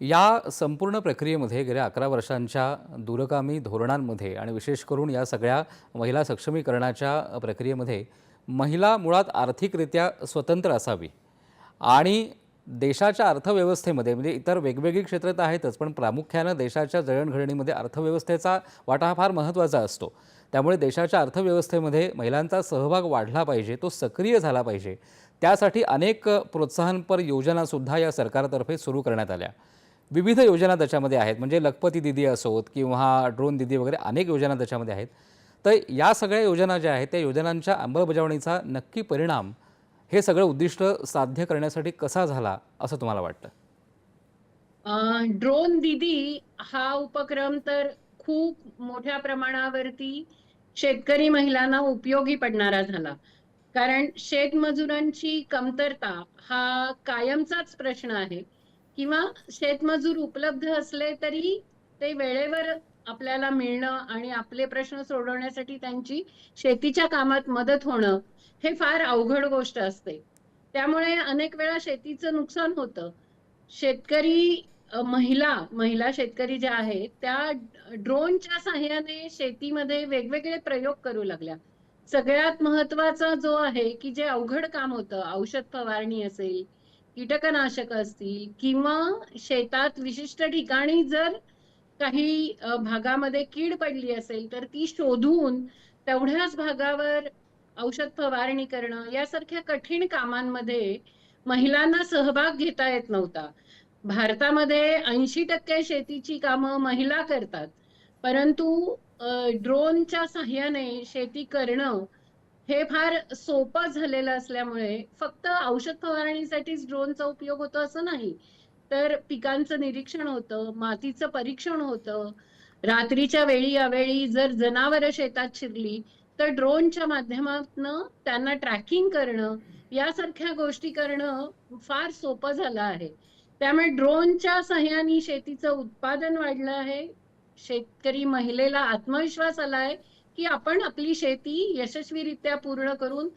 या संपूर्ण प्रक्रियेमध्ये गेल्या अकरा वर्षांच्या दूरगामी धोरणांमध्ये आणि विशेष करून या सगळ्या महिला सक्षमीकरणाच्या प्रक्रियेमध्ये महिला मुळात आर्थिकरित्या स्वतंत्र असावी आणि देशाच्या अर्थव्यवस्थेमध्ये म्हणजे इतर वेगवेगळी क्षेत्र तर आहेतच पण प्रामुख्यानं देशाच्या जळणघडणीमध्ये अर्थव्यवस्थेचा वाटा हा फार महत्त्वाचा असतो. त्यामुळे देशाच्या अर्थव्यवस्थेमध्ये महिलांचा सहभाग वाढला पाहिजे तो सक्रिय झाला पाहिजे. त्यासाठी अनेक प्रोत्साहनपर योजनासुद्धा या सरकारतर्फे सुरू करण्यात आल्या. विविध योजना त्याच्यामध्ये आहेत. म्हणजे लखपती दिदी असोत किंवा ड्रोन दिदी वगैरे अनेक योजना त्याच्यामध्ये आहेत. तर या सगळ्या योजना ज्या आहेत त्या योजनांच्या अंमलबजावणीचा नक्की परिणाम हे सगळं उद्दिष्ट साध्य करण्यासाठी कसा झाला असं तुम्हाला वाटतं? ड्रोन दीदी हा उपक्रम तर खूप मोठ्या प्रमाणावरती शेतकरी महिलांना उपयोगी पडणारा झाला. कारण शेतमजुरांची कमतरता हा कायमचाच प्रश्न आहे. किंवा शेतमजूर उपलब्ध असले तरी ते वेळेवर आपल्याला मिळणं आणि आपले प्रश्न सोडवण्यासाठी त्यांची शेतीच्या कामात मदत होणं हे फार अवघड गोष्ट असते. त्यामुळे अनेक वेळा शेतीचं नुकसान होतं. शेतकरी महिला महिला शेतकरी ज्या आहेत त्या ड्रोनच्या साह्याने शेतीमध्ये वेगवेगळे प्रयोग करू लागल्या. सगळ्यात महत्त्वाचा जो आहे की जे अवघड काम होतं औषध फवारणी असेल कीटकनाशक असतील किंवा शेतात विशिष्ट ठिकाणी जर काही भागामध्ये कीड पडली असेल तर ती शोधून तेवढ्याच भागावर औषध फवारणी करणं यासारख्या कठीण कामांमध्ये महिलांना सहभाग घेता येत नव्हता. भारतामध्ये ऐंशी टक्के शेतीची कामं महिला करतात. परंतु ड्रोनच्या साह्याने शेती करणं हे फार सोपं झालेलं असल्यामुळे फक्त औषध फवारणीसाठीच ड्रोनचा उपयोग होतो असं नाही. तर पिकांचं निरीक्षण होतं मातीचं परीक्षण होतं. रात्रीच्या वेळी अवेळी जर जनावरं शेतात शिरली तर ड्रोनच्या माध्यमातून त्यांना ट्रॅकिंग करणं यासारख्या गोष्टी करणं फार सोपं झालं आहे. त्यामुळे ड्रोनच्या सहाय्याने शेतीचं उत्पादन वाढलं आहे. शेतकरी महिलेला आत्मविश्वास आलाय. की आपण आपली शेती यशस्वीरित्या पूर्ण करून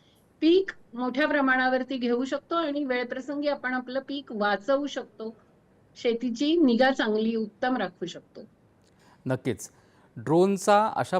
पीक मोठ्या प्रमाणावरती घेऊ शकतो आणि वेळप्रसंगी आपण आपलं पीक वाचवू शकतो. शेतीची निगा चांगली उत्तम राखू शकतो. नक्कीच. ड्रोनचा अशा